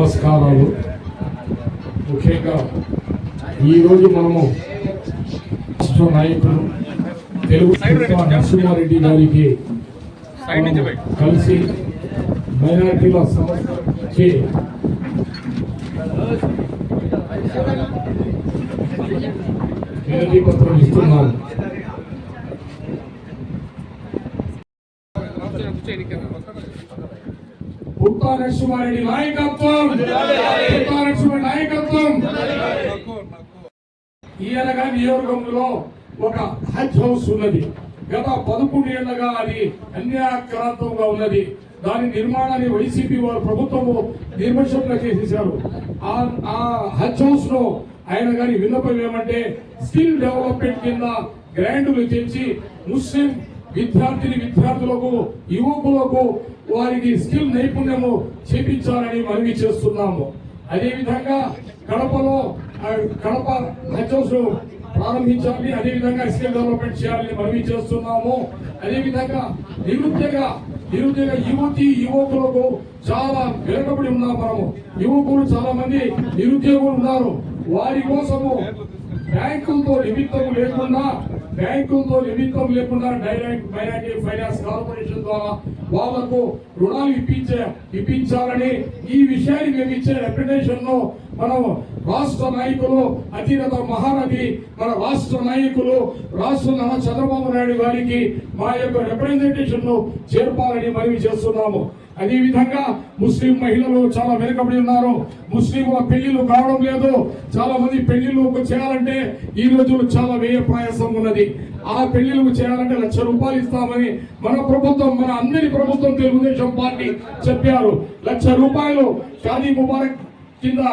నమస్కారాలు. ముఖ్యంగా ఈరోజు మనము రాష్ట్ర నాయకులు తెలుగు నరసింహారెడ్డి గారికి కలిసి మైనార్టీల సమస్యకి వినతి పత్రం ఇస్తున్నాము. పుట్టా నరసింహారెడ్డి నాయకత్వం. పుట్టా నాయకత్వం. ఈయనగా నియోజకంలో ఒక హజ్ హౌస్ ఉన్నది. గత పదకొండు ఏళ్ళుగా అది అన్యాక్రాంతంగా ఉన్నది. దాని నిర్మాణాన్ని వైసీపీ వారు ప్రభుత్వము నిర్మక్షంగా చేసేసారు ఆ ఆ హజ్ హౌస్లో ఆయన గారి విన్నపం ఏమంటే స్కిల్ డెవలప్మెంట్ కింద గ్రాండ్లు తెచ్చి ముస్లిం విద్యార్థిని విద్యార్థులకు యువకులకు వారికి స్కిల్ నైపుణ్యము చేపించాలని మనవి చేస్తున్నాము. అదేవిధంగా కడపలో కడప హెచ్ హౌస్ ప్రారంభించాలి అదేవిధంగా స్కిల్ డెవలప్మెంట్ చేయాలని మనవి చేస్తున్నాము. అదేవిధంగా నిరుద్యోగ నిరుద్యోగ యువతి యువకులకు చాలా వెనుకబడి ఉన్నాం మనము. యువకులు చాలా మంది నిరుద్యోగులు ఉన్నారు. వారి కోసము బ్యాంకులతో నిమిత్తం లేకుండా బ్యాంకులతో నిమిత్తం లేకుండా డైరెక్ట్ మైనార్టీ ఫైనాన్స్ కార్పొరేషన్ ద్వారా వాళ్ళకు రుణాలు ఇప్పించే ఇప్పించాలని ఈ విషయాన్ని మేము ఇచ్చే రిప్రజెంటేషన్ను మనం రాష్ట్ర నాయకులు అతిరథ మహానది మన రాష్ట్ర నాయకులు రాష్ట్ర చంద్రబాబు నాయుడు గారికి మా యొక్క రిప్రజెంటేషన్ను చేర్పాలని మనవి చేస్తున్నాము. అదే విధంగా ముస్లిం మహిళలు చాలా వెనుకబడి ఉన్నారు. ముస్లింల పెళ్ళిళ్ళు కావడం లేదు. చాలా మంది పెళ్ళిళ్ళు చేయాలంటే ఈ రోజులు చాలా వ్యయ ప్రయాసం ఉన్నది. ఆ పెళ్ళిళ్ళు చేయాలంటే లక్ష రూపాయలు ఇస్తామని మన ప్రభుత్వం మన అందరి ప్రభుత్వం తెలుగుదేశం పార్టీ చెప్పారు. లక్ష రూపాయలు షాదీ ముబారక్ కింద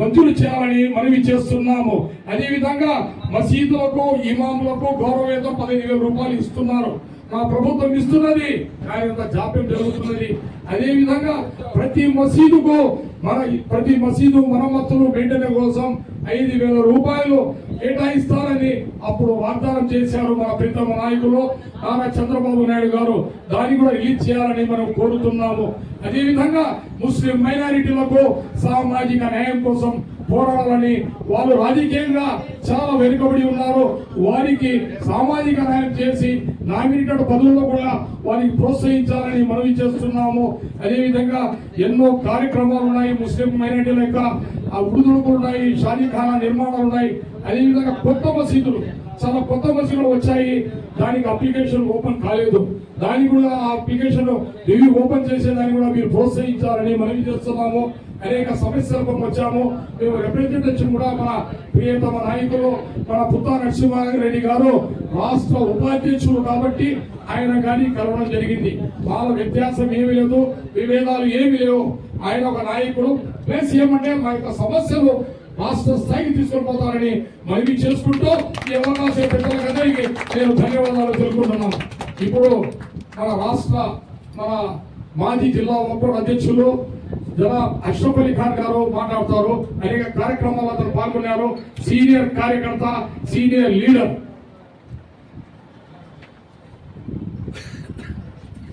మంజూరు చేయాలని మనవి చేస్తున్నాము. అదే విధంగా మసీదులకు ఇమాములకు గౌరవేతం పదిహేను వేల రూపాయలు ఇస్తున్నారు. మా ప్రభుత్వం ఇస్తున్నది. కానీ అంత జాప్యం జరుగుతున్నది. అదేవిధంగా ప్రతి మసీదుకు మన ప్రతి మసీదు మరమ్మతులు మెయింటెనెన్స్ కోసం ఐదు వేల రూపాయలు కేటాయిస్తారని అప్పుడు వాగ్దానం చేశారు మన ప్రీతమ నాయకులు నారా చంద్రబాబు నాయుడు గారు. దాన్ని కూడా రిలీజ్ చేయాలని మనం కోరుతున్నాము. అదేవిధంగా ముస్లిం మైనారిటీలకు సామాజిక న్యాయం కోసం పోరాడాలని వాళ్ళు రాజకీయంగా చాలా వెనుకబడి ఉన్నారు. వారికి సామాజిక న్యాయం చేసి నామినేటెడ్ పదవుల్లో కూడా వారికి ప్రోత్సహించాలని మనవి చేస్తున్నాము. అదేవిధంగా ఎన్నో కార్యక్రమాలు ఉన్నాయి ముస్లిం మైనార్టీల యొక్క ఆ ఉడుదుడుకులు ఉన్నాయి షాదీఖానా నిర్మాణాలు ఉన్నాయి. అదేవిధంగా కొత్త మసీదులు చాలా కొత్త మసీదులు వచ్చాయి. దానికి అప్లికేషన్ ఓపెన్ కాలేదు. దానికి కూడా ఆ అప్లికేషన్ రివ్యూ ఓపెన్ చేసేదాన్ని కూడా మీరు ప్రోత్సహించాలని మనవి చేస్తున్నాము. అనేక సమస్యలకు వచ్చాము. మేము రిప్రజెంటేషన్ కూడా మన ప్రియతమ నాయకులు మన పుత్తా నరసింహారెడ్డి గారు రాష్ట్ర ఉపాధ్యక్షులు కాబట్టి ఆయన కానీ కలవడం జరిగింది. వాళ్ళ వ్యత్యాసం ఏమీ లేదు విభేదాలు ఏమీ లేవు. ఆయన ఒక నాయకుడు. ప్లస్ ఏమంటే మా యొక్క సమస్యలు రాష్ట్ర స్థాయికి తీసుకొని పోతారని మనవి చేసుకుంటూ ఈ అవకాశం పెట్టడానికి నేను ధన్యవాదాలు తెలుపుకుంటున్నాను. ఇప్పుడు మన రాష్ట్ర మన మాజీ జిల్లా ముప్పటి అధ్యక్షులు జనా అష్రఫ్ అలీ ఖాన్ గారు మాట్లాడతారు. అనేక కార్యక్రమాల్లో అతను పాల్గొన్నారు. సీనియర్ కార్యకర్త సీనియర్ లీడర్.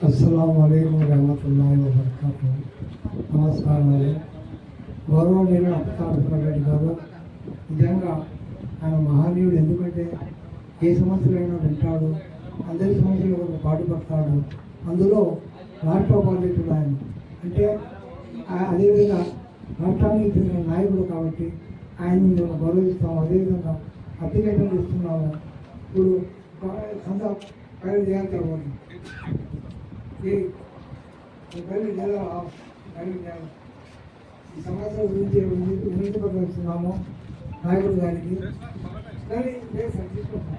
అస్సలం అయికం వరహమతుల్లాహి వబర్కాతు. నమస్కారాలు గౌరవం అప్తార్ రెడ్డి గారు నిజంగా ఆయన మహనీయుడు ఎందుకంటే ఏ సమస్యలైనా వింటాడు అందరి సమస్యలు పాటుపడతాడు అందులో రాష్ట్ర బాధ్యతలు ఆయన అంటే అదేవిధంగా రాష్ట్రానికి చెందిన నాయకుడు కాబట్టి ఆయన్ని మేము గౌరవిస్తాము. అదేవిధంగా అప్లికేషన్ ఇస్తున్నాము ఇప్పుడు సంత ఫైల్ చేయాలి కాబట్టి ఈ ఈ పని నెల పని నెల ఈ సమస్య గురించి వినియోగపరుస్తున్నాము నాయకుడు గారికి. కానీ లేదు సార్ తీసుకోండి.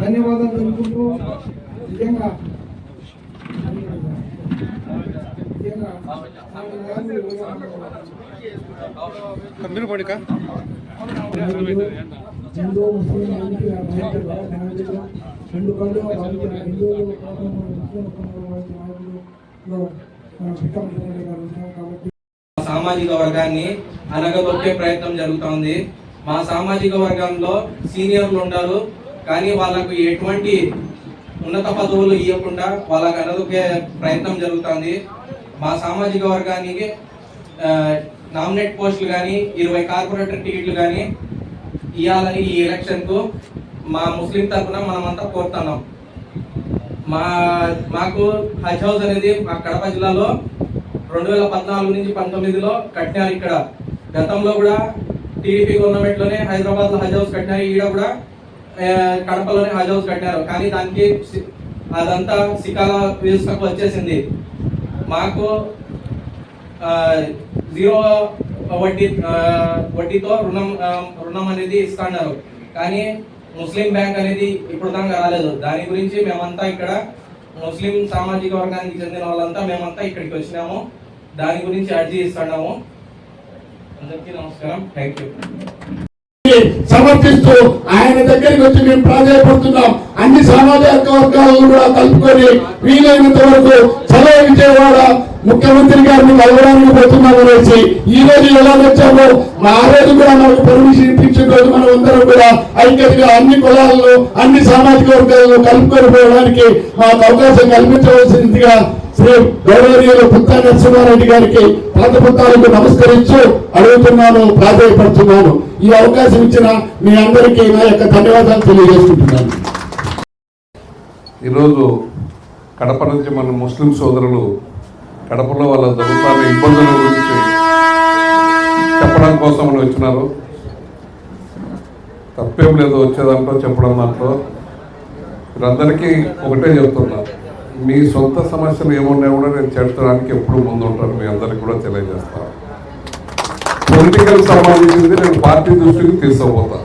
ధన్యవాదాలు తెలుపుకుంటూ నిజంగా నిజంగా మీరు పడిక హిందూ ముస్లిం రెండు కళ్ళు హిందువులు కాబట్టి సామాజిక వర్గాన్ని అనగదొక్కే ప్రయత్నం జరుగుతోంది మా సామాజిక వర్గంలో సీనియర్లు ఉంటారు కానీ వాళ్ళకు ఎటువంటి ఉన్నత పదవులు ఇవ్వకుండా వాళ్ళకు అనదుకే ప్రయత్నం జరుగుతుంది. మా సామాజిక వర్గానికి నామినేట్ పోస్టులు కానీ ఇరవై కార్పొరేటర్ టికెట్లు కానీ ఇవ్వాలని ఈ ఎలక్షన్కు మా ముస్లిం తరఫున మనమంతా కోరుతున్నాం. మా మాకు హజ్ హౌస్ అనేది మా కడప జిల్లాలో రెండు వేల పద్నాలుగు నుంచి పంతొమ్మిదిలో కట్టినారు ఇక్కడ. గతంలో కూడా టీడీపీ గవర్నమెంట్లోనే హైదరాబాద్లో హజ్ హౌస్ కట్టినారు. ఈడ కూడా కడపలోనే హజ్ హౌస్ కట్టినారు. కానీ దానికి సి- అదంతా సికాల వ్యవస్థకు వచ్చేసింది. మాకు జీరో వడ్డీ వడ్డీతో రుణం రుణం అనేది ఇస్తున్నారు. కానీ ముస్లిం బ్యాంక్ అనేది ఇప్పుడు దాకా రాలేదు. దాని గురించి మేమంతా ఇక్కడ ముస్లిం సామాజిక వర్గానికి చెందిన వాళ్ళంతా మేమంతా ఇక్కడికి వచ్చినాము. దాని గురించి అర్జీ ఇస్తున్నాము. సమర్థిస్తూ ఆయన దగ్గరికి వచ్చి మేము ప్రాధాన్యపడుతున్నాం అన్ని సామాజిక వర్గాలను కూడా కలుపుకొని వీలైనంత వరకు చలో విజయవాడ ముఖ్యమంత్రి గారిని కలవడానికి పోతున్నాం వచ్చి ఈ రోజు ఎలా వచ్చామో మా ఆ రోజు కూడా మనకు పర్మిషన్ ఇప్పించిన రోజు మనం అందరం కూడా ఐక్యతగా అన్ని కులాలను అన్ని సామాజిక వర్గాలను కలుపుకొని పోవడానికి మాకు అవకాశం కల్పించవలసిందిగా శ్రీ గౌరవనీయులు పుత్తా నరసింహారెడ్డి గారికి పాత పుత్తాలకు నమస్కరించు అడుగుతున్నాను ప్రాధాయపడుతున్నాను. ఈ అవకాశం ఇచ్చిన మీ అందరికీ నా యొక్క ధన్యవాదాలు తెలియజేసుకుంటున్నాను. ఈరోజు కడప నుంచి మన ముస్లిం సోదరులు కడపలో వాళ్ళ జరుగుతున్న ఇబ్బందుల గురించి చెప్పడం కోసం వచ్చినారు. తప్పేం లేదు వచ్చేదాంట్లో చెప్పడం దాంట్లో. మీరందరికీ ఒకటే చెప్తున్నా మీ సొంత సమస్యలు ఏమున్నా కూడా నేను చేర్చడానికి ఎప్పుడు ముందు ఉంటాను మీ అందరికి కూడా తెలియజేస్తాను పొలిటికల్ సంబంధించింది నేను పార్టీ దృష్టికి తీసుకుపోతా.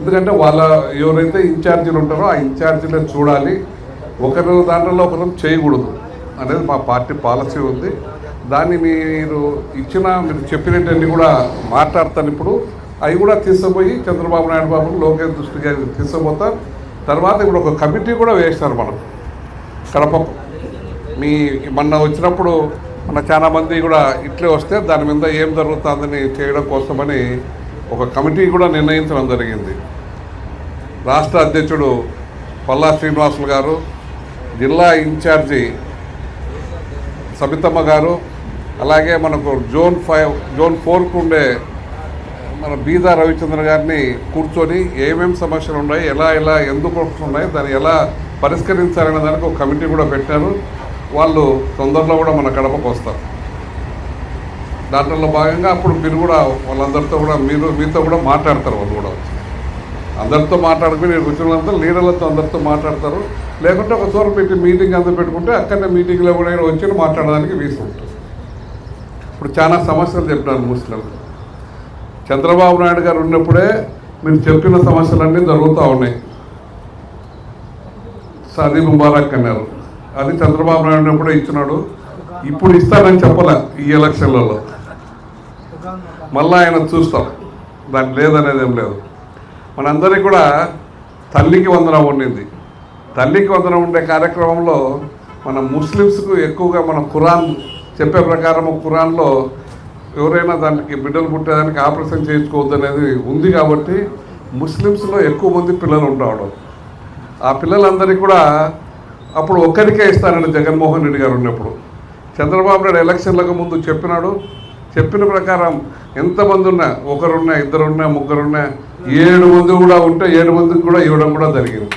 ఎందుకంటే వాళ్ళ ఎవరైతే ఇన్ఛార్జీలు ఉంటారో ఆ ఇన్ఛార్జీలే చూడాలి. ఒకరు దాంట్లో ఒకరు చేయకూడదు. అనేది మా పార్టీ పాలసీ ఉంది. దాన్ని మీరు ఇచ్చిన మీరు చెప్పినట్టన్ని కూడా మాట్లాడతాను ఇప్పుడు. అవి కూడా తీసుకుపోయి చంద్రబాబు నాయుడు బాబు లోకేష్ దృష్టికి తీసుకుపోతా. తర్వాత ఇప్పుడు ఒక కమిటీ కూడా వేస్తారు మనం. కడప మీ మొన్న వచ్చినప్పుడు మన చాలామంది కూడా ఇట్లే వస్తే దాని మీద ఏం జరుగుతుందని చేయడం కోసమని ఒక కమిటీ కూడా నిర్ణయించడం జరిగింది. రాష్ట్ర అధ్యక్షుడు పల్లా శ్రీనివాసులు గారు జిల్లా ఇన్ఛార్జి సబితమ్మ గారు అలాగే మనకు జోన్ ఫైవ్ జోన్ ఫోర్కు ఉండే మన బీదా రవిచంద్ర గారిని కూర్చొని ఏమేమి సమస్యలు ఉన్నాయి ఎలా ఎలా ఎందుకు వస్తున్నాయి దాన్ని ఎలా పరిష్కరించాలనే దానికి ఒక కమిటీ కూడా పెట్టారు. వాళ్ళు తొందరలో కూడా మన కడపకు వస్తారు. దాంట్లో భాగంగా అప్పుడు మీరు కూడా వాళ్ళందరితో కూడా మీరు మీతో కూడా మాట్లాడతారు వాళ్ళు కూడా అందరితో మాట్లాడుకుని నేను వచ్చిన వాళ్ళంతా లీడర్లతో అందరితో మాట్లాడతారు. లేకుంటే ఒక చోట పెట్టి మీటింగ్ అంతా పెట్టుకుంటే అక్కడనే మీటింగ్లో కూడా వచ్చి మాట్లాడడానికి వీసు ఉంటుంది. ఇప్పుడు చాలా సమస్యలు చెప్పినారు ముస్లింలు. చంద్రబాబు నాయుడు గారు ఉన్నప్పుడే మీరు చెప్పిన సమస్యలన్నీ జరుగుతూ ఉన్నాయి. సదీ ముబారక్ అన్నారు. అది చంద్రబాబు నాయుడు ఉన్నప్పుడే ఇచ్చినాడు. ఇప్పుడు ఇస్తానని చెప్పలే ఈ ఎలక్షన్లలో. మళ్ళీ ఆయన చూస్తాం. దాని లేదనేది ఏం లేదు. మనందరికీ కూడా తల్లికి వందనం ఉండింది. తల్లికి వందనం ఉండే కార్యక్రమంలో మన ముస్లిమ్స్కు ఎక్కువగా మన ఖురాన్ చెప్పే ప్రకారం ఖురాన్లో ఎవరైనా దానికి బిడ్డలు పుట్టేదానికి ఆపరేషన్ చేయించుకోవద్దు అనేది ఉంది కాబట్టి ముస్లిమ్స్లో ఎక్కువ మంది పిల్లలు ఉండవడం. ఆ పిల్లలందరికీ కూడా అప్పుడు ఒక్కరికే ఇస్తానని జగన్మోహన్ రెడ్డి గారు ఉన్నప్పుడు. చంద్రబాబు నాయుడు ఎలక్షన్లకు ముందు చెప్పినాడు. చెప్పిన ప్రకారం ఎంతమంది ఉన్నా ఒకరున్నా ఇద్దరున్నా ముగ్గురున్నా ఏడు మంది కూడా ఉంటే ఏడు మందికి కూడా ఇవ్వడం కూడా జరిగింది.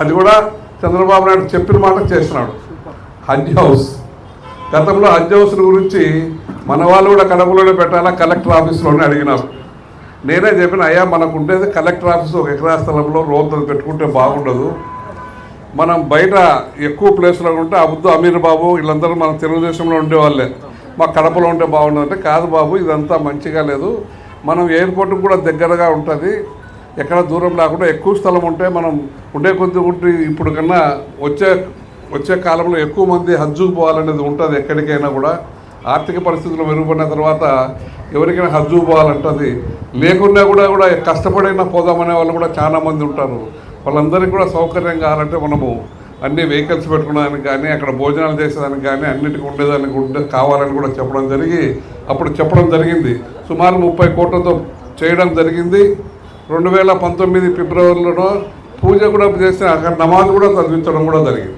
అది కూడా చంద్రబాబు నాయుడు చెప్పిన మాట చేసినాడు. హజ్ హౌస్. గతంలో హజ్ హౌస్ గురించి మన వాళ్ళు కూడా కడపలోనే పెట్టాలా? కలెక్టర్ ఆఫీస్లోనే అడిగినారు. నేనే చెప్పిన అయ్యా మనకు ఉండేది కలెక్టర్ ఆఫీస్ ఒక ఎకరా స్థలంలో రోడ్డు పెట్టుకుంటే బాగుండదు. మనం బయట ఎక్కువ ప్లేస్లో ఉంటే అబుద్దు అమీర్ బాబు వీళ్ళందరూ మన తెలుగుదేశంలో ఉండేవాళ్ళే. మా కడపలో ఉంటే బాగుండదు అంటే కాదు బాబు ఇదంతా మంచిగా లేదు. మనం ఎయిర్పోర్ట్ కూడా దగ్గరగా ఉంటుంది. ఎక్కడ దూరం లేకుండా ఎక్కువ స్థలం ఉంటే మనం ఉండే కొద్ది ఉంటే ఇప్పుడు కన్నా వచ్చే వచ్చే కాలంలో ఎక్కువ మంది హజ్జుకు పోవాలనేది ఉంటుంది ఎక్కడికైనా కూడా. ఆర్థిక పరిస్థితులు మెరుగుపడిన తర్వాత ఎవరికైనా హజ్జుకు పోవాలంటుంది. లేకున్నా కూడా కూడా కష్టపడైనా పోదామనే వాళ్ళు కూడా చాలామంది ఉంటారు. వాళ్ళందరికీ కూడా సౌకర్యం కావాలంటే మనము అన్ని వెహికల్స్ పెట్టుకోవడానికి కానీ అక్కడ భోజనాలు చేసేదానికి కానీ అన్నిటికీ ఉండేదానికి ఉండే కావాలని కూడా చెప్పడం జరిగి అప్పుడు చెప్పడం జరిగింది. సుమారు ముప్పై కోట్లతో చేయడం జరిగింది. రెండు వేల పంతొమ్మిది ఫిబ్రవరిలోనో పూజ కూడా చేసి అక్కడ నమాజ్ కూడా చదివించడం కూడా జరిగింది.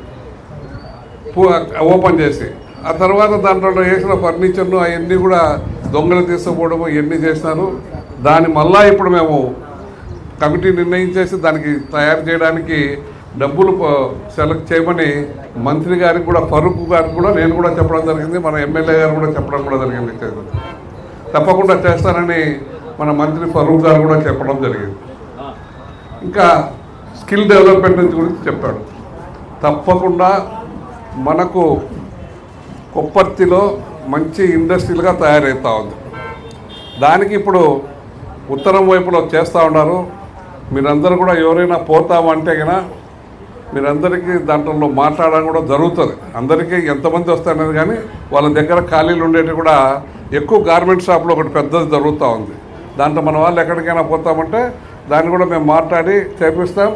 పూ- ఓపెన్ చేసి. ఆ తర్వాత దాంట్లో వేసిన ఫర్నిచర్ను అవన్నీ కూడా దొంగలు తీసుకుపోవడం ఇవన్నీ చేసినారు. దాని మళ్ళా ఇప్పుడు మేము కమిటీ నిర్ణయించేసి దానికి తయారు చేయడానికి డబ్బులు సెలెక్ట్ చేయమని మంత్రి గారికి కూడా ఫరూక్ గారికి కూడా నేను కూడా చెప్పడం జరిగింది. మన ఎమ్మెల్యే గారు కూడా చెప్పడం కూడా జరిగింది. తప్పకుండా చేస్తానని మన మంత్రి ఫరూక్ గారు కూడా చెప్పడం జరిగింది. ఇంకా స్కిల్ డెవలప్మెంట్ గురించి చెప్పాడు. తప్పకుండా మనకు కొప్పర్తిలో మంచి ఇండస్ట్రీలుగా తయారవుతూ ఉంది. దానికి ఇప్పుడు ఉత్తరం వైపులో చేస్తూ ఉన్నారు. మీరందరూ కూడా ఎవరైనా పోతామంటే కనుక మీరందరికీ దాంట్లో మాట్లాడడం కూడా జరుగుతుంది. అందరికీ ఎంతమంది వస్తారనేది కానీ వాళ్ళ దగ్గర ఖాళీలు ఉండేవి కూడా ఎక్కువ గార్మెంట్ షాప్లో ఒకటి పెద్దది జరుగుతూ ఉంది. దాంట్లో మన వాళ్ళు ఎక్కడికైనా పోతామంటే దాన్ని కూడా మేము మాట్లాడి చేపిస్తాం.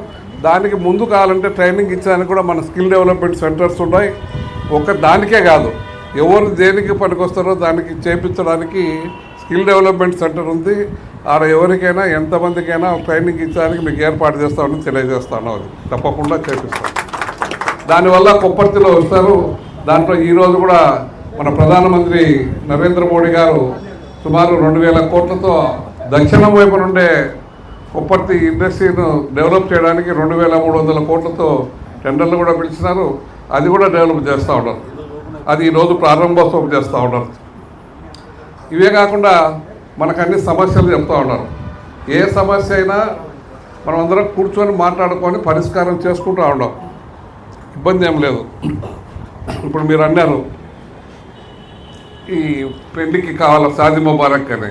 దానికి ముందు కావాలంటే ట్రైనింగ్ ఇచ్చేదానికి కూడా మన స్కిల్ డెవలప్మెంట్ సెంటర్స్ ఉన్నాయి. ఒక దానికే కాదు ఎవరు దేనికి పనికొస్తారో దానికి చేపించడానికి స్కిల్ డెవలప్మెంట్ సెంటర్ ఉంది. ఆడ ఎవరికైనా ఎంతమందికైనా ట్రైనింగ్ ఇచ్చడానికి మీకు ఏర్పాటు చేస్తామని తెలియజేస్తాను అది. తప్పకుండా చేపిస్తాం. దానివల్ల కొప్పర్తిలో వస్తారు. దాంట్లో ఈరోజు కూడా మన ప్రధానమంత్రి నరేంద్ర మోడీ గారు సుమారు రెండు వేల కోట్లతో దక్షిణం వైపున ఉండే కుప్పర్తి ఇండస్ట్రీను డెవలప్ చేయడానికి రెండు వేల మూడు వందల కోట్లతో టెండర్లు కూడా పిలిచినారు. అది కూడా డెవలప్ చేస్తూ ఉన్నారు. అది ఈరోజు ప్రారంభోత్సవం చేస్తూ ఉన్నారు. ఇవే కాకుండా మనకు అన్ని సమస్యలు చెప్తూ ఉన్నారు. ఏ సమస్య అయినా మనం అందరం కూర్చొని మాట్లాడుకొని పరిష్కారం చేసుకుంటూ ఉన్నాం. ఇబ్బంది ఏం లేదు. ఇప్పుడు మీరు అన్నారు ఈ పెళ్ళికి కావాల సాది ముబారక్ అని.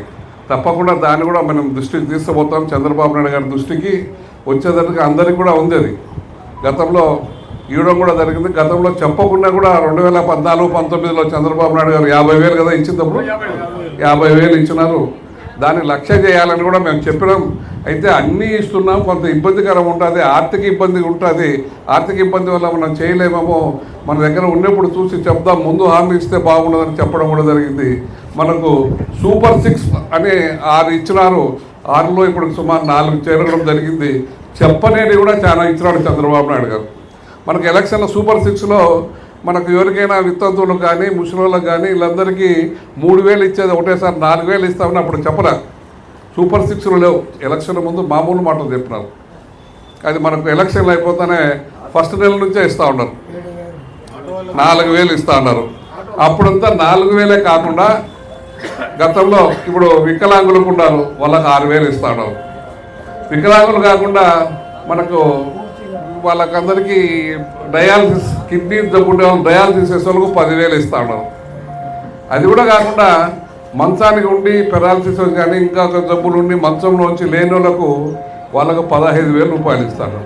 తప్పకుండా దాన్ని కూడా మనం దృష్టికి తీసుకుపోతాం. చంద్రబాబు నాయుడు గారి దృష్టికి వచ్చేటట్టుగా అందరికి కూడా ఉంది అది గతంలో ఇవ్వడం కూడా జరిగింది. గతంలో చెప్పకుండా కూడా రెండు వేల పద్నాలుగు పంతొమ్మిదిలో చంద్రబాబు నాయుడు గారు యాభై వేలు కదా ఇచ్చినప్పుడు? యాభై వేలు ఇచ్చినారు. దాన్ని లక్ష్య చేయాలని కూడా మేము చెప్పినాం. అయితే అన్నీ ఇస్తున్నాం. కొంత ఇబ్బందికరం ఉంటుంది ఆర్థిక ఇబ్బంది ఉంటుంది. ఆర్థిక ఇబ్బంది వల్ల మనం చేయలేమేమో. మన దగ్గర ఉన్నప్పుడు చూసి చెప్దాం ముందు హామీ ఇస్తే బాగుండదని చెప్పడం కూడా జరిగింది. మనకు సూపర్ సిక్స్ అని ఆరు ఇచ్చినారు. ఆరులో ఇప్పుడు సుమారు నాలుగు చేరడం జరిగింది. చెప్పనేది కూడా చాలా ఇచ్చినాడు చంద్రబాబు నాయుడు గారు. మనకు ఎలక్షన్ల సూపర్ సిక్స్లో మనకు ఎవరికైనా వితంతువులకు కానీ ముసలిళ్ళకి కానీ వీళ్ళందరికీ మూడు వేలు ఇచ్చేది ఒకటేసారి నాలుగు వేలు ఇస్తామని అప్పుడు చెప్పలే. సూపర్ సిక్స్లు లేవు. ఎలక్షన్ ముందు మామూలు మాటలు చెప్పినారు. అది మనకు ఎలక్షన్లు అయిపోతేనే ఫస్ట్ నెల నుంచే ఇస్తూ ఉన్నారు. నాలుగు వేలు ఇస్తూ ఉన్నారు. అప్పుడంతా నాలుగు వేలే కాకుండా గతంలో ఇప్పుడు వికలాంగులకు ఉన్నారు వాళ్ళకు ఆరు వేలు ఇస్తాడు. వికలాంగులు కాకుండా మనకు వాళ్ళకందరికీ డయాలసిస్ కిడ్నీ జబ్బుండే వాళ్ళు డయాలసిస్ చేసే వాళ్ళకు పదివేలు ఇస్తాడు. అది కూడా కాకుండా మంచానికి ఉండి పెరాలసిస్ కానీ ఇంకా ఒక జబ్బులు ఉండి మంచంలోంచి లేని వాళ్ళకు వాళ్ళకు పదహైదు వేల రూపాయలు ఇస్తాడు.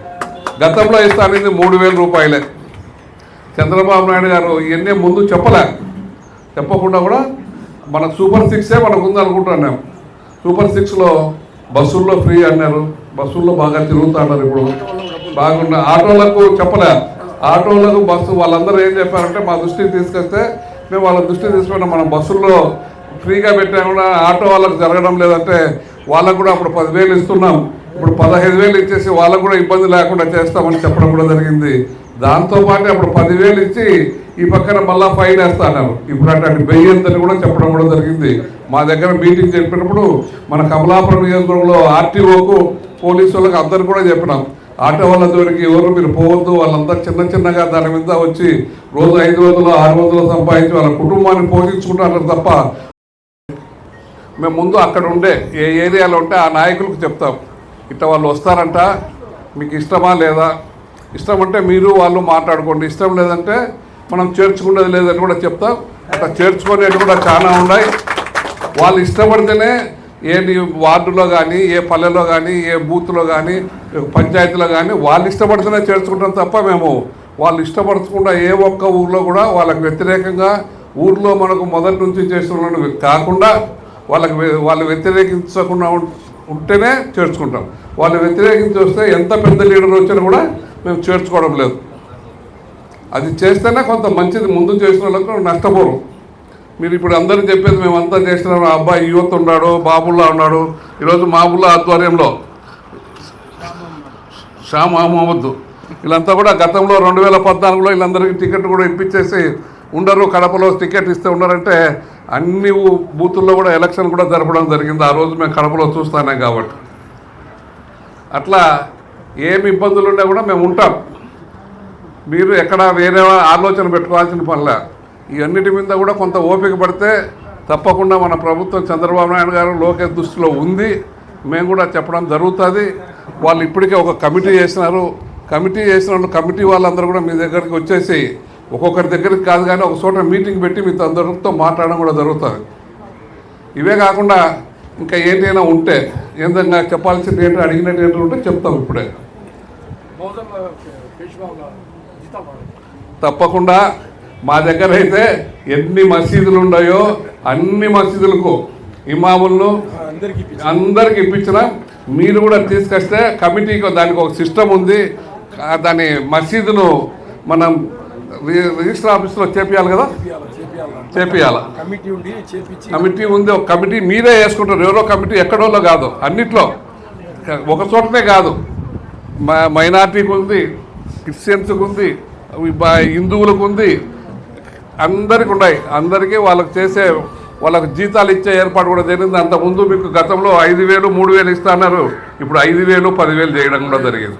గతంలో ఇస్తానిది మూడు వేల రూపాయలే. చంద్రబాబు నాయుడు గారు ఇవన్నీ ముందు చెప్పలే. చెప్పకుండా కూడా మన సూపర్ సిక్సే మనకు ఉంది అనుకుంటున్నాం సూపర్ సిక్స్లో బస్సుల్లో ఫ్రీ అన్నారు. బస్సుల్లో బాగా తిరుగుతున్నారు ఇప్పుడు. బాగున్న ఆటోలకు చెప్పలే. ఆటోలకు బస్సు వాళ్ళందరూ ఏం చెప్పారంటే మా దృష్టికి తీసుకొస్తే మేము వాళ్ళ దృష్టికి తీసుకున్నాం మనం బస్సుల్లో ఫ్రీగా పెట్టా కూడా ఆటో వాళ్ళకు జరగడం లేదంటే వాళ్ళకు కూడా అప్పుడు పదివేలు ఇస్తున్నాం. ఇప్పుడు పదహైదు వేలు ఇచ్చేసి వాళ్ళకు కూడా ఇబ్బంది లేకుండా చేస్తామని చెప్పడం కూడా జరిగింది. దాంతోపాటు అప్పుడు పదివేలు ఇచ్చి ఈ పక్కన మళ్ళా ఫైన్ వేస్తా అన్నారు ఇప్పుడు అటువంటి వెయ్యంతని కూడా చెప్పడం కూడా జరిగింది. మా దగ్గర మీటింగ్ చెప్పినప్పుడు మన కమలాపురం నియోజకవర్గంలో ఆర్టీఓకు పోలీసు వాళ్ళకి అందరు కూడా చెప్పినాం. ఆటో వాళ్ళ జోలికి ఎవరు మీరు పోవద్దు వాళ్ళంతా చిన్న చిన్నగా దాని మీద వచ్చి రోజు ఐదు వందలు ఆరు వందలు సంపాదించి వాళ్ళ కుటుంబాన్ని పోషించుకుంటారు తప్ప మేము ముందు అక్కడ ఉండే ఏ ఏరియాలో ఉంటే ఆ నాయకులకు చెప్తాం. ఇట్లా వాళ్ళు వస్తారంట మీకు ఇష్టమా లేదా? ఇష్టం అంటే మీరు వాళ్ళు మాట్లాడుకోండి. ఇష్టం లేదంటే మనం చేర్చుకునేది లేదని కూడా చెప్తాం. అట్లా చేర్చుకునేవి కూడా చాలా ఉన్నాయి. వాళ్ళు ఇష్టపడితేనే ఏ వార్డులో కానీ ఏ పల్లెలో కానీ ఏ బూత్లో కానీ పంచాయతీలో కానీ వాళ్ళు ఇష్టపడితేనే చేర్చుకుంటాం తప్ప మేము వాళ్ళు ఇష్టపడకుండా ఏ ఒక్క ఊర్లో కూడా వాళ్ళకు వ్యతిరేకంగా ఊర్లో మనకు మొదటి నుంచి చేస్తున్న కాకుండా వాళ్ళకి వాళ్ళు వ్యతిరేకించకుండా ఉంటేనే చేర్చుకుంటాం. వాళ్ళు వ్యతిరేకించి వస్తే ఎంత పెద్ద లీడర్ వచ్చినా కూడా మేము చేర్చుకోవడం లేదు. అది చేస్తేనే కొంత మంచిది ముందు చేసిన వాళ్ళకు నష్టపోరు. మీరు ఇప్పుడు అందరూ చెప్పేది మేమంతా చేస్తున్నాం ఆ అబ్బాయి యువత ఉన్నాడు బాబుల్లా ఉన్నాడు. ఈరోజు మాబుల్లా ఆధ్వర్యంలో షా మహమ్మద్ వీళ్ళంతా కూడా గతంలో రెండు వేల పద్నాలుగులో వీళ్ళందరికీ టికెట్ కూడా ఇప్పించేసి ఉండరు కడపలో టికెట్ ఇస్తే ఉన్నారంటే అన్ని బూతుల్లో కూడా ఎలక్షన్ కూడా జరపడం జరిగింది. ఆ రోజు మేము కడపలో చూస్తానే కాబట్టి. అట్లా ఏమి ఇబ్బందులు ఉన్నా కూడా మేము ఉంటాం. మీరు ఎక్కడ వేరే ఆలోచన పెట్టుకోవాల్సిన పనిలే. ఇవన్నిటి మీద కూడా కొంత ఓపిక పడితే తప్పకుండా మన ప్రభుత్వం చంద్రబాబు నాయుడు గారు లోకేష్ దృష్టిలో ఉంది. మేము కూడా చెప్పడం జరుగుతుంది. వాళ్ళు ఇప్పటికే ఒక కమిటీ చేసినారు. కమిటీ చేసిన వాళ్ళు కమిటీ వాళ్ళందరూ కూడా మీ దగ్గరికి వచ్చేసి ఒక్కొక్కరి దగ్గరికి కాదు కానీ ఒక చోట మీటింగ్ పెట్టి మీతో అందరితో మాట్లాడడం కూడా జరుగుతుంది. ఇవే కాకుండా ఇంకా ఏంటైనా ఉంటే ఏంటంగా చెప్పాల్సింది ఏంటో అడిగినట్టు ఏంటో ఉంటే చెప్తాం ఇప్పుడే. తప్పకుండా మా దగ్గర అయితే ఎన్ని మసీదులు ఉన్నాయో అన్ని మసీదులకు ఇమాములను అందరికి ఇప్పించిన. మీరు కూడా తీసుకొస్తే కమిటీకి దానికి ఒక సిస్టమ్ ఉంది. దాని మసీదును మనం రిజిస్టర్ ఆఫీస్లో చేపియాలి కదా? చేపియాల కమిటీ ఉంది ఒక కమిటీ మీరే వేసుకుంటారు. ఎవరో కమిటీ ఎక్కడోలో కాదు అన్నిట్లో. ఒక చోటనే కాదు. మైనార్టీకి ఉంది క్రిస్టియన్స్కి ఉంది హిందువులకు ఉంది. అందరికి ఉన్నాయి. అందరికీ వాళ్ళకి చేసే వాళ్ళకి జీతాలు ఇచ్చే ఏర్పాటు కూడా జరిగింది. అంతకుముందు మీకు గతంలో ఐదు వేలు మూడు వేలు ఇస్తున్నారు ఇప్పుడు ఐదు వేలు పదివేలు చేయడం కూడా జరిగింది.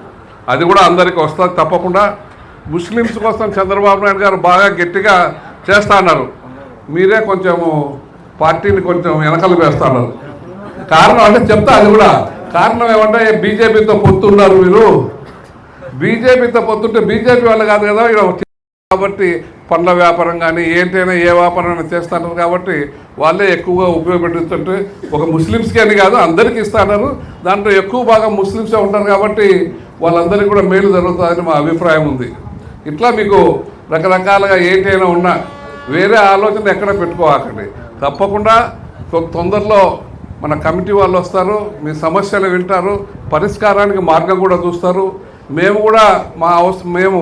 అది కూడా అందరికీ వస్తుంది. తప్పకుండా ముస్లిమ్స్ కోసం చంద్రబాబు నాయుడు గారు బాగా గట్టిగా చేస్తా అన్నారు. మీరే కొంచెము పార్టీని కొంచెం వెనకలు వేస్తున్నారు కారణం అంటే చెప్తా అది కూడా. కారణం ఏమంటే బీజేపీతో పొత్తున్నారు మీరు. బీజేపీతో పొత్తుంటే బీజేపీ వాళ్ళు కాదు కదా ఈడ కాబట్టి పండ్ల వ్యాపారం కానీ ఏంటైనా ఏ వ్యాపారం చేస్తున్నారు కాబట్టి వాళ్ళే ఎక్కువగా ఉపయోగపెడుతుంటే ఒక ముస్లిమ్స్కి అని కాదు అందరికీ ఇస్తున్నారు దాంట్లో ఎక్కువ భాగం ముస్లిమ్సే ఉంటారు కాబట్టి వాళ్ళందరికీ కూడా మేలు జరుగుతుందని మా అభిప్రాయం ఉంది. ఇట్లా మీకు రకరకాలుగా ఏంటైనా ఉన్నా వేరే ఆలోచన ఎక్కడ పెట్టుకోవాకండి. తప్పకుండా తొందరలో మన కమిటీ వాళ్ళు వస్తారు మీ సమస్యలు వింటారు పరిష్కారానికి మార్గం కూడా చూస్తారు. మేము కూడా మా అవసరం మేము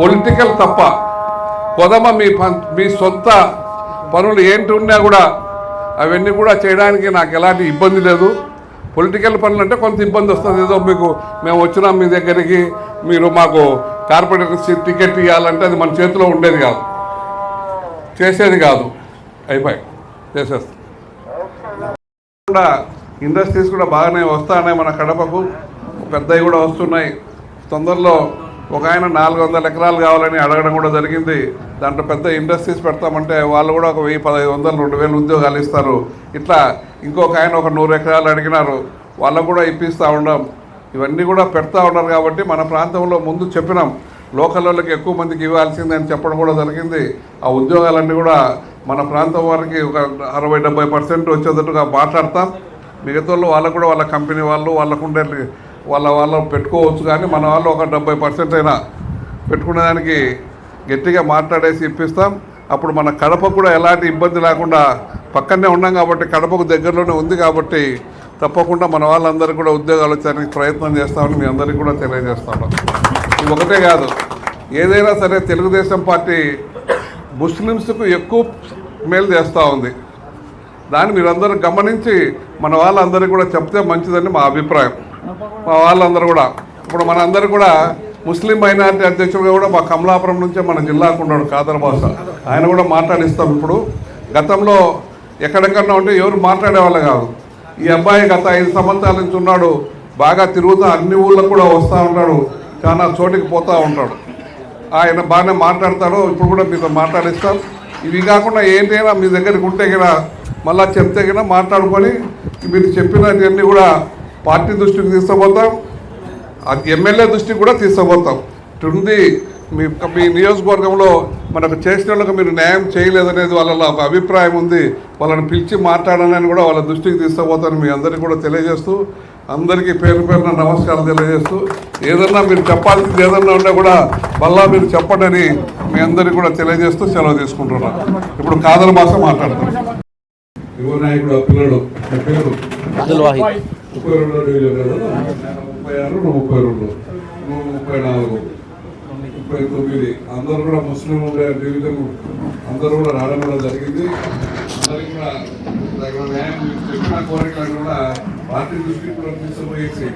పొలిటికల్ తప్ప కొదమ మీ మీ సొంత పనులు ఏంటి ఉన్నా కూడా అవన్నీ కూడా చేయడానికి నాకు ఎలాంటి ఇబ్బంది లేదు. పొలిటికల్ పనులు అంటే కొంత ఇబ్బంది వస్తుంది. ఏదో మీకు మేము వచ్చినాం మీ దగ్గరికి మీరు మాకు కార్పొరేటర్ టికెట్ ఇవ్వాలంటే అది మన చేతిలో ఉండేది కాదు. చేసేది కాదు. అయిపోయి చేసేస్తాం. కూడా ఇండస్ట్రీస్ కూడా బాగానే వస్తున్నాయి మన కడపకు. పెద్దవి కూడా వస్తున్నాయి. తొందరలో ఒక ఆయన నాలుగు వందల ఎకరాలు కావాలని అడగడం కూడా జరిగింది. దాంట్లో పెద్ద ఇండస్ట్రీస్ పెడతామంటే వాళ్ళు కూడా ఒక వెయ్యి పదహైదు వందలు రెండు వేలు ఉద్యోగాలు ఇస్తారు. ఇట్లా ఇంకొక ఆయన ఒక నూరు ఎకరాలు అడిగినారు. వాళ్ళకు కూడా ఇప్పిస్తూ ఉండడం ఇవన్నీ కూడా పెడతా ఉన్నారు కాబట్టి మన ప్రాంతంలో ముందు చెప్పినాం. లోకల్ వాళ్ళకి ఎక్కువ మందికి ఇవ్వాల్సిందే అని చెప్పడం కూడా జరిగింది. ఆ ఉద్యోగాలన్నీ కూడా మన ప్రాంతం వారికి ఒక అరవై డెబ్బై పర్సెంట్ వచ్చేటట్టుగా మాట్లాడతాం. మిగతా వాళ్ళు వాళ్ళకు కూడా వాళ్ళ కంపెనీ వాళ్ళు వాళ్ళకు ఉండే వాళ్ళ వాళ్ళు పెట్టుకోవచ్చు కానీ మన వాళ్ళు ఒక డెబ్బై పర్సెంట్ అయినా పెట్టుకునేదానికి గట్టిగా మాట్లాడేసి ఇప్పిస్తాం. అప్పుడు మన కడప కూడా ఎలాంటి ఇబ్బంది లేకుండా పక్కనే ఉన్నాం కాబట్టి కడపకు దగ్గరలోనే ఉంది కాబట్టి తప్పకుండా మన వాళ్ళందరూ కూడా ఉద్యోగాలు వచ్చడానికి ప్రయత్నం చేస్తామని మీ అందరికీ కూడా తెలియజేస్తాను. ఇది ఒకటే కాదు. ఏదైనా సరే తెలుగుదేశం పార్టీ ముస్లిమ్స్కు ఎక్కువ మేలు చేస్తూ ఉంది. దాన్ని మీరందరూ గమనించి మన వాళ్ళందరికీ కూడా చెప్తే మంచిదని మా అభిప్రాయం. మా వాళ్ళందరూ కూడా. ఇప్పుడు మనందరూ కూడా ముస్లిం మైనారిటీ అధ్యక్షుడుగా కూడా మా కమలాపురం నుంచే మన జిల్లాకు ఉన్నాడు కాదర్ భాష ఆయన కూడా మాట్లాడిస్తాం ఇప్పుడు. గతంలో ఎక్కడెక్కడన్నా ఉంటే ఎవరు మాట్లాడేవాళ్ళు కాదు. ఈ అబ్బాయి గత ఐదు సంవత్సరాల నుంచి ఉన్నాడు. బాగా తిరుగుతూ అన్ని ఊళ్ళకు కూడా వస్తూ ఉంటాడు. చాలా చోటికి పోతూ ఉంటాడు. ఆయన బాగానే మాట్లాడతాడు. ఇప్పుడు కూడా మీతో మాట్లాడిస్తాం. ఇవి కాకుండా ఏంటైనా మీ దగ్గరికి ఉంటే కదా మళ్ళీ చెప్తే కదా మాట్లాడుకొని మీరు చెప్పినవన్నీ కూడా పార్టీ దృష్టికి తీసుకుపోతాం అది ఎమ్మెల్యే దృష్టికి కూడా తీసుకుపోతాం. ఇటుంది మీ మీ నియోజకవర్గంలో మనకు చేసిన వాళ్ళకి మీరు న్యాయం చేయలేదనేది వాళ్ళ ఒక అభిప్రాయం ఉంది. వాళ్ళని పిలిచి మాట్లాడాలని కూడా వాళ్ళ దృష్టికి తీసుకుపోతాను మీ అందరికీ కూడా తెలియజేస్తూ అందరికీ పేరు పేరున నమస్కారం తెలియజేస్తూ ఏదన్నా మీరు చెప్పాల్సింది ఏదన్నా ఉన్నా కూడా మళ్ళా మీరు చెప్పండి మీ అందరికీ కూడా తెలియజేస్తూ సెలవు తీసుకుంటున్నాను. ఇప్పుడు కాదల భాష మాట్లాడతాను యువ నాయకుడు పిల్లడు ముప్పై రెండో డివిజన్ కదా? ముప్పై ఆరు నువ్వు ముప్పై రెండు. నువ్వు ముప్పై నాలుగు. ముప్పై తొమ్మిది. అందరూ కూడా ముస్లిం ఉండే డివిజన్ అందరూ కూడా రావడం కూడా జరిగింది. అందరికి కూడా తగిన న్యాయం చెప్పిన కోరికలను కూడా పార్టీ దృష్టికి కూడా తీసుకుపోయేసి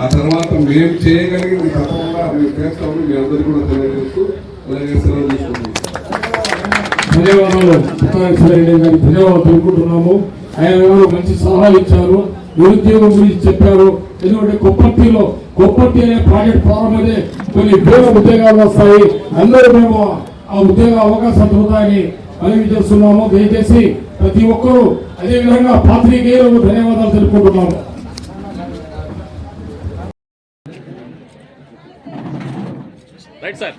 ఆ తర్వాత మేము చేయగలిగింది తప్పకుండా మేము చేస్తామని మీ అందరికీ కూడా తెలియజేస్తూ అలాగే సెలవు తీసుకుంటున్నాం ధన్యవాదాలు ధన్యవాదాలు తెలుపుకుంటున్నాము. ఆయన మంచి సలహాలు ఇచ్చారు. నిరుద్యోగం గురించి చెప్పారు. ఎందుకంటే కొప్పర్తిలో కొప్పర్తి అనే ప్రాజెక్ట్ ప్రారంభమైతే కొన్ని వేల ఉద్యోగాలు వస్తాయి. అందరూ మేము ఆ ఉద్యోగ అవకాశం ఉంటాయని మనవి చేస్తున్నాము. దయచేసి ప్రతి ఒక్కరూ అదేవిధంగా పాత్రికేయులకు ధన్యవాదాలు తెలుపుకుంటున్నాము. Right sir.